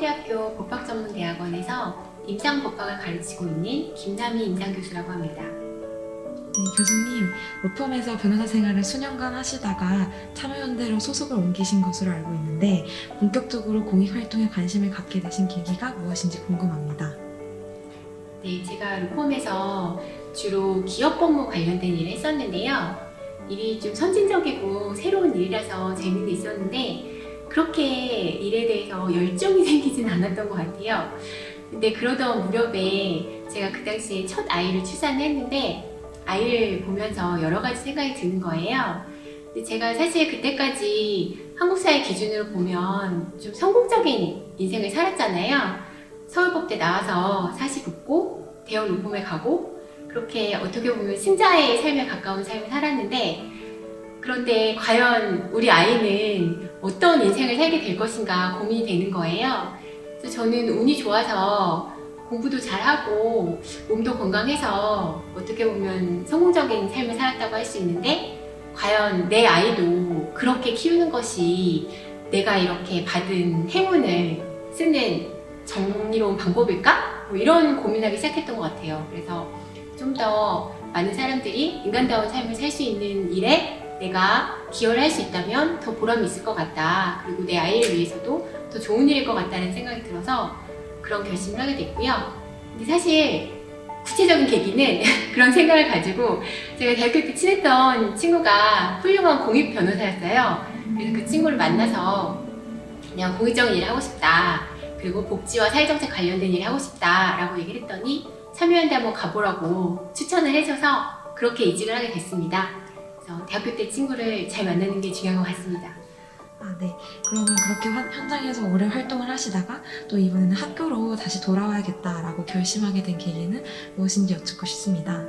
서울대학교 법학전문대학원에서 임상법학을 가르치고 있는 김남희 임상교수라고 합니다. 네, 교수님, 로펌에서 변호사 생활을 수년간 하시다가 참여연대로 소속을 옮기신 것으로 알고 있는데 본격적으로 공익 활동에 관심을 갖게 되신 계기가 무엇인지 궁금합니다. 네, 제가 로펌에서 주로 기업 법무 관련된 일을 했었는데요. 일이 좀 선진적이고 새로운 일이라서 재미도 있었는데 그렇게 일에 대해서 열정이 생기진 않았던 것 같아요. 근데 그러던 무렵에 제가 그 당시에 첫 아이를 출산했는데 아이를 보면서 여러 가지 생각이 드는 거예요. 근데 제가 사실 그때까지 한국 사회 기준으로 보면 좀 성공적인 인생을 살았잖아요. 서울법대 나와서 사시 붙고 대형 로펌에 가고 그렇게 어떻게 보면 승자의 삶에 가까운 삶을 살았는데 그런데 과연 우리 아이는 어떤 인생을 살게 될 것인가 고민이 되는 거예요. 그래서 저는 운이 좋아서 공부도 잘하고 몸도 건강해서 어떻게 보면 성공적인 삶을 살았다고 할 수 있는데 과연 내 아이도 그렇게 키우는 것이 내가 이렇게 받은 행운을 쓰는 정의로운 방법일까? 뭐 이런 고민하기 시작했던 것 같아요. 그래서 좀 더 많은 사람들이 인간다운 삶을 살 수 있는 일에 내가 기여를 할 수 있다면 더 보람이 있을 것 같다. 그리고 내 아이를 위해서도 더 좋은 일일 것 같다는 생각이 들어서 그런 결심을 하게 됐고요. 근데 사실 구체적인 계기는 그런 생각을 가지고 제가 대학교 때 친했던 친구가 훌륭한 공익 변호사였어요. 그래서 그 친구를 만나서 그냥 공익적인 일을 하고 싶다. 그리고 복지와 사회정책 관련된 일을 하고 싶다라고 얘기를 했더니 참여연대 한번 가보라고 추천을 해줘서 그렇게 이직을 하게 됐습니다. 그래서 대학교 때 친구를 잘 만나는 게 중요한 것 같습니다. 아, 네. 그러면 그렇게 화- 현장에서 오래 활동을 하시다가 또 이번에는 학교로 다시 돌아와야겠다라고 결심하게 된 계기는 무엇인지 여쭙고 싶습니다.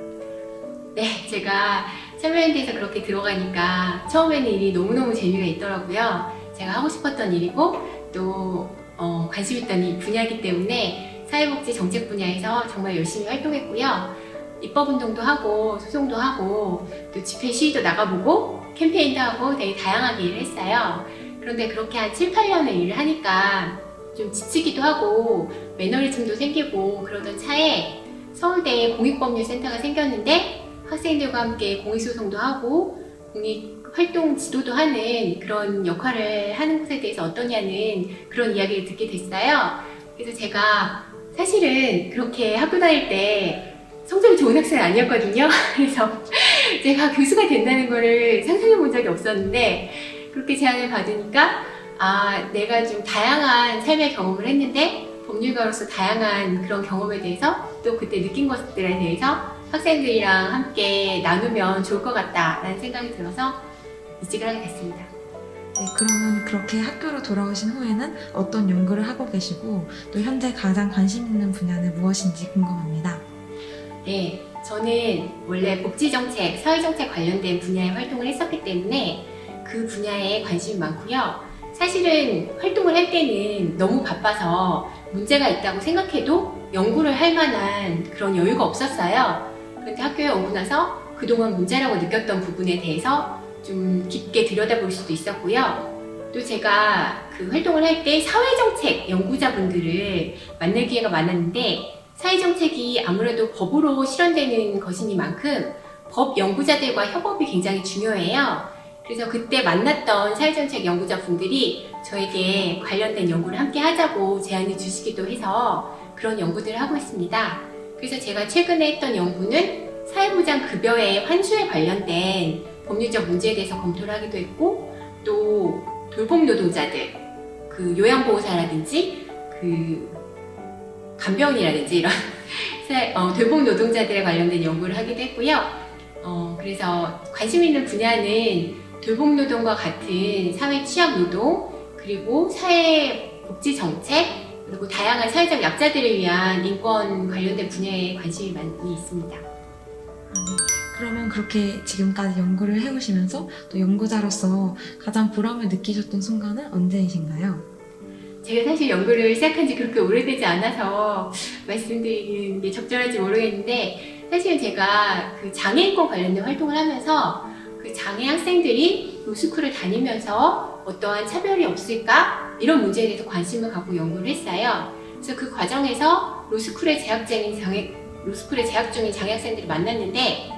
네, 제가 참여연대에서 그렇게 들어가니까 처음에는 일이 너무너무 재미가 있더라고요. 제가 하고 싶었던 일이고 또 어, 관심 있던 이 분야이기 때문에 사회복지 정책 분야에서 정말 열심히 활동했고요. 입법운동도 하고 소송도 하고 또 집회 시위도 나가보고 캠페인도 하고 되게 다양하게 일을 했어요. 그런데 그렇게 한 7, 8년을 일을 하니까 좀 지치기도 하고 매너리즘도 생기고 그러던 차에 서울대에 공익법률센터가 생겼는데 학생들과 함께 공익소송도 하고 공익활동 지도도 하는 그런 역할을 하는 곳에 대해서 어떠냐는 그런 이야기를 듣게 됐어요. 그래서 제가 사실은 그렇게 학교 다닐 때 성적이 좋은 학생은 아니었거든요. 그래서 제가 교수가 된다는 거를 상상해 본 적이 없었는데 그렇게 제안을 받으니까 아, 내가 좀 다양한 삶의 경험을 했는데 법률가로서 다양한 그런 경험에 대해서 또 그때 느낀 것들에 대해서 학생들이랑 함께 나누면 좋을 것 같다라는 생각이 들어서 이직을 하게 됐습니다. 네, 그러면 그렇게 학교로 돌아오신 후에는 어떤 연구를 하고 계시고 또 현재 가장 관심 있는 분야는 무엇인지 궁금합니다. 네, 저는 원래 복지정책, 사회정책 관련된 분야에 활동을 했었기 때문에 그 분야에 관심이 많고요. 사실은 활동을 할 때는 너무 바빠서 문제가 있다고 생각해도 연구를 할 만한 그런 여유가 없었어요. 그런데 학교에 오고 나서 그동안 문제라고 느꼈던 부분에 대해서 좀 깊게 들여다볼 수도 있었고요. 또 제가 그 활동을 할 때 사회정책 연구자분들을 만날 기회가 많았는데 사회정책이 아무래도 법으로 실현되는 것이니만큼 법 연구자들과 협업이 굉장히 중요해요. 그래서 그때 만났던 사회정책 연구자 분들이 저에게 관련된 연구를 함께 하자고 제안을 주시기도 해서 그런 연구들을 하고 있습니다. 그래서 제가 최근에 했던 연구는 사회보장 급여의 환수에 관련된 법률적 문제에 대해서 검토를 하기도 했고 또 돌봄 노동자들, 그 요양보호사라든지 그 간병이라든지 이런 사- 어, 돌봄 노동자들에 관련된 연구를 하기도 했고요. 어, 그래서 관심 있는 분야는 돌봄 노동과 같은 사회 취약 노동, 그리고 사회 복지 정책, 그리고 다양한 사회적 약자들을 위한 인권 관련된 분야에 관심이 많이 있습니다. 그러면 그렇게 지금까지 연구를 해오시면서 또 연구자로서 가장 보람을 느끼셨던 순간은 언제이신가요? 제가 사실 연구를 시작한 지 그렇게 오래되지 않아서 말씀드리는 게 적절할지 모르겠는데 사실은 제가 그 장애인권 관련된 활동을 하면서 그 장애 학생들이 로스쿨을 다니면서 어떠한 차별이 없을까? 이런 문제에 대해서 관심을 갖고 연구를 했어요. 그래서 그 과정에서 로스쿨에 재학 중인 장애, 로스쿨에 재학 중인 장애 학생들을 만났는데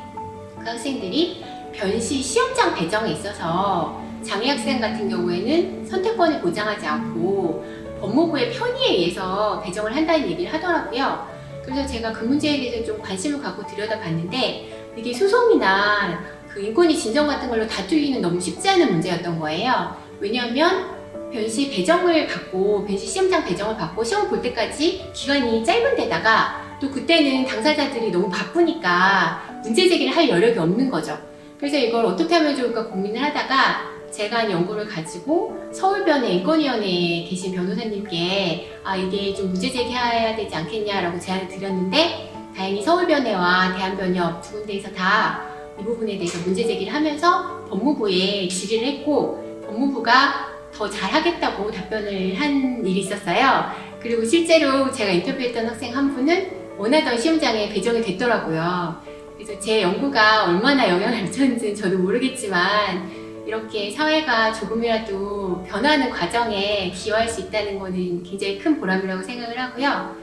그 학생들이 변시 시험장 배정에 있어서 장애 학생 같은 경우에는 선택권을 보장하지 않고 법무부의 편의에 의해서 배정을 한다는 얘기를 하더라고요. 그래서 제가 그 문제에 대해서 좀 관심을 갖고 들여다봤는데 이게 소송이나 그 인권위 진정 같은 걸로 다투기는 너무 쉽지 않은 문제였던 거예요. 왜냐하면 변시 배정을 받고 변시 시험장 배정을 받고 시험 볼 때까지 기간이 짧은 데다가 또 그때는 당사자들이 너무 바쁘니까 문제 제기를 할 여력이 없는 거죠. 그래서 이걸 어떻게 하면 좋을까 고민을 하다가 제가 한 연구를 가지고 서울변의 인권위원회에 계신 변호사님께 아 이게 좀 문제 제기해야 되지 않겠냐라고 제안을 드렸는데 다행히 서울변회와 대한변협 두 군데에서 다 이 부분에 대해서 문제 제기를 하면서 법무부에 질의를 했고 법무부가 더 잘하겠다고 답변을 한 일이 있었어요. 그리고 실제로 제가 인터뷰했던 학생 한 분은 원하던 시험장에 배정이 됐더라고요. 그래서 제 연구가 얼마나 영향을 미쳤는지는 저도 모르겠지만 이렇게 사회가 조금이라도 변화하는 과정에 기여할 수 있다는 거는 굉장히 큰 보람이라고 생각을 하고요.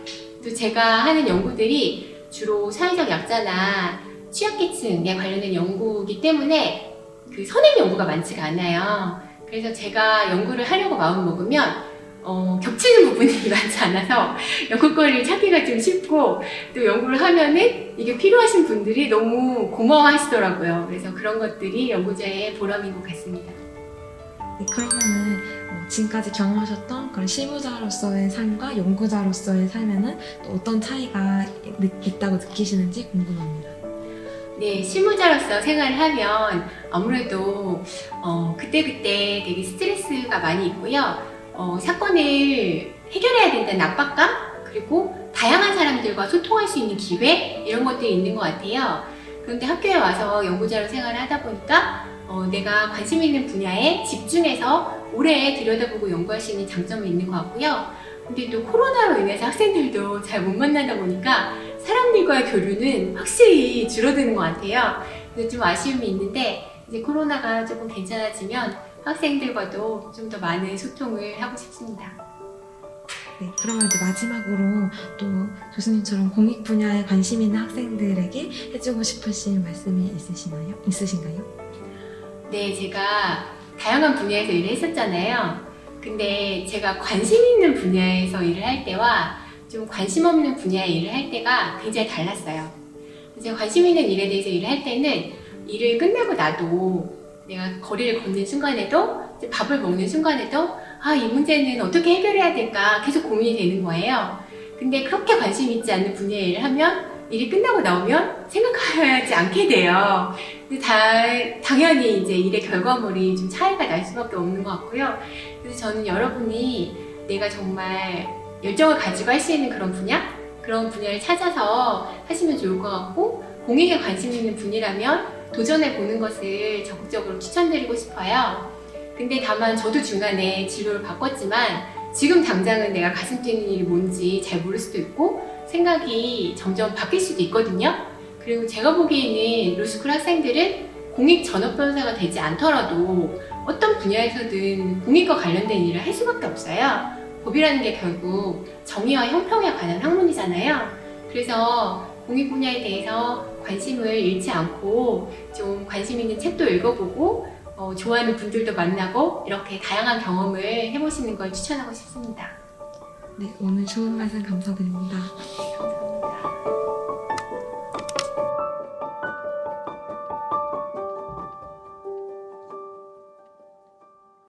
또 제가 하는 연구들이 주로 사회적 약자나 취약계층에 관련된 연구이기 때문에 그 선행 연구가 많지가 않아요. 그래서 제가 연구를 하려고 마음 먹으면 어, 겹치는 부분이 많지 않아서 연구거리를 찾기가 좀 쉽고 또 연구를 하면은 이게 필요하신 분들이 너무 고마워하시더라고요. 그래서 그런 것들이 연구자의 보람인 것 같습니다. 네, 그러면은 어, 지금까지 경험하셨던 그런 실무자로서의 삶과 연구자로서의 삶에는 또 어떤 차이가 느- 있다고 느끼시는지 궁금합니다. 네, 실무자로서 생활을 하면 아무래도 어, 그때그때 되게 스트레스가 많이 있고요. 어, 사건을 해결해야 된다는 압박감, 그리고 다양한 사람들과 소통할 수 있는 기회, 이런 것들이 있는 것 같아요. 그런데 학교에 와서 연구자로 생활을 하다 보니까 어, 내가 관심 있는 분야에 집중해서 오래 들여다보고 연구할 수 있는 장점이 있는 것 같고요. 근데 또 코로나로 인해서 학생들도 잘 못 만나다 보니까 사람들과의 교류는 확실히 줄어드는 것 같아요. 그래서 좀 아쉬움이 있는데 이제 코로나가 조금 괜찮아지면 학생들과도 좀 더 많은 소통을 하고 싶습니다. 네, 그러면 이제 마지막으로 또 교수님처럼 공익 분야에 관심 있는 학생들에게 해주고 싶으신 말씀이 있으시나요? 있으신가요? 네, 제가 다양한 분야에서 일을 했었잖아요. 근데 제가 관심 있는 분야에서 일을 할 때와 좀 관심 없는 분야에 일을 할 때가 굉장히 달랐어요. 제가 관심 있는 일에 대해서 일을 할 때는 일을 끝내고 나도 내가 거리를 걷는 순간에도 밥을 먹는 순간에도 아, 이 문제는 어떻게 해결해야 될까 계속 고민이 되는 거예요. 근데 그렇게 관심 있지 않는 분야에 일을 하면 일이 끝나고 나오면 생각하지 않게 돼요. 다, 당연히 이제 일의 결과물이 좀 차이가 날 수밖에 없는 것 같고요. 그래서 저는 여러분이 내가 정말 열정을 가지고 할 수 있는 그런 분야? 그런 분야를 찾아서 하시면 좋을 것 같고, 공익에 관심 있는 분이라면 도전해 보는 것을 적극적으로 추천드리고 싶어요. 근데 다만 저도 중간에 진로를 바꿨지만, 지금 당장은 내가 가슴 뛰는 일이 뭔지 잘 모를 수도 있고, 생각이 점점 바뀔 수도 있거든요. 그리고 제가 보기에는 로스쿨 학생들은 공익 전업 변호사가 되지 않더라도 어떤 분야에서든 공익과 관련된 일을 할 수밖에 없어요. 법이라는 게 결국 정의와 형평에 관한 학문이잖아요. 그래서 공익 분야에 대해서 관심을 잃지 않고 좀 관심 있는 책도 읽어보고 어, 좋아하는 분들도 만나고 이렇게 다양한 경험을 해보시는 걸 추천하고 싶습니다. 네, 오늘 좋은 말씀 감사드립니다.